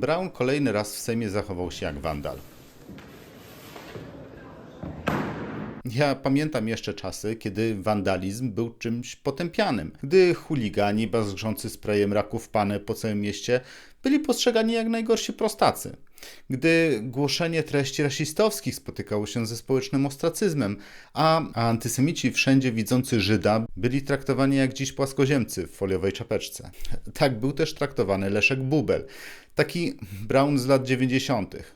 Brown kolejny raz w Sejmie zachował się jak wandal. Ja pamiętam jeszcze czasy, kiedy wandalizm był czymś potępianym. Gdy chuligani bazgrzący sprayem raków pane po całym mieście byli postrzegani jak najgorsi prostacy. Gdy głoszenie treści rasistowskich spotykało się ze społecznym ostracyzmem, a antysemici wszędzie widzący Żyda byli traktowani jak dziś płaskoziemcy w foliowej czapeczce. Tak był też traktowany Leszek Bubel, taki Brown z lat 90.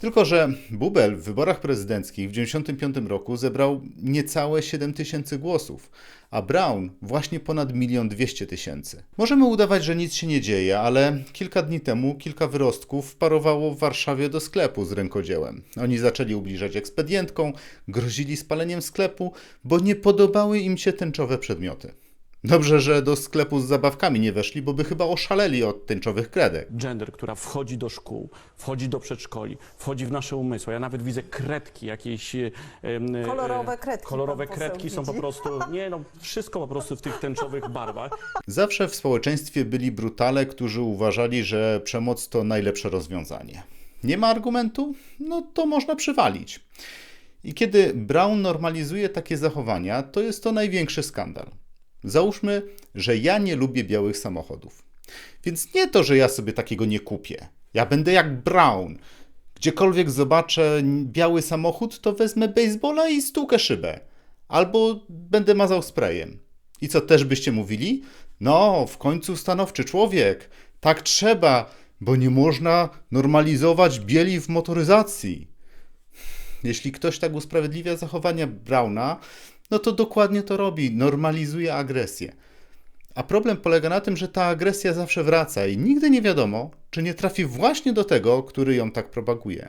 Tylko, że Bubel w wyborach prezydenckich w 1995 roku zebrał niecałe 7 tysięcy głosów, a Brown właśnie ponad 1 200 tysięcy. Możemy udawać, że nic się nie dzieje, ale kilka dni temu kilka wyrostków wparowało w Warszawie do sklepu z rękodziełem. Oni zaczęli ubliżać ekspedientkom, grozili spaleniem sklepu, bo nie podobały im się tęczowe przedmioty. Dobrze, że do sklepu z zabawkami nie weszli, bo by chyba oszaleli od tęczowych kredek. gender, która wchodzi do szkół, wchodzi do przedszkoli, wchodzi w nasze umysły. Ja nawet widzę kredki jakieś. e, em, e, Kolorowe kredki Kolorowe pan poseł kredki są po widzi. prostu, nie no, wszystko po prostu w tych tęczowych barwach. Zawsze w społeczeństwie byli brutale, którzy uważali, że przemoc to najlepsze rozwiązanie. Nie ma argumentu? No to można przywalić. I kiedy Brown normalizuje takie zachowania, to jest to największy skandal. Załóżmy, że ja nie lubię białych samochodów. Więc nie to, że ja sobie takiego nie kupię. Ja będę jak Brown. Gdziekolwiek zobaczę biały samochód, to wezmę baseballa i stukę szybę. Albo będę mazał sprayem. I co też byście mówili? No, w końcu stanowczy człowiek. Tak trzeba, bo nie można normalizować bieli w motoryzacji. Jeśli ktoś tak usprawiedliwia zachowania Brauna, no to dokładnie to robi, normalizuje agresję. A problem polega na tym, że ta agresja zawsze wraca i nigdy nie wiadomo, czy nie trafi właśnie do tego, który ją tak propaguje.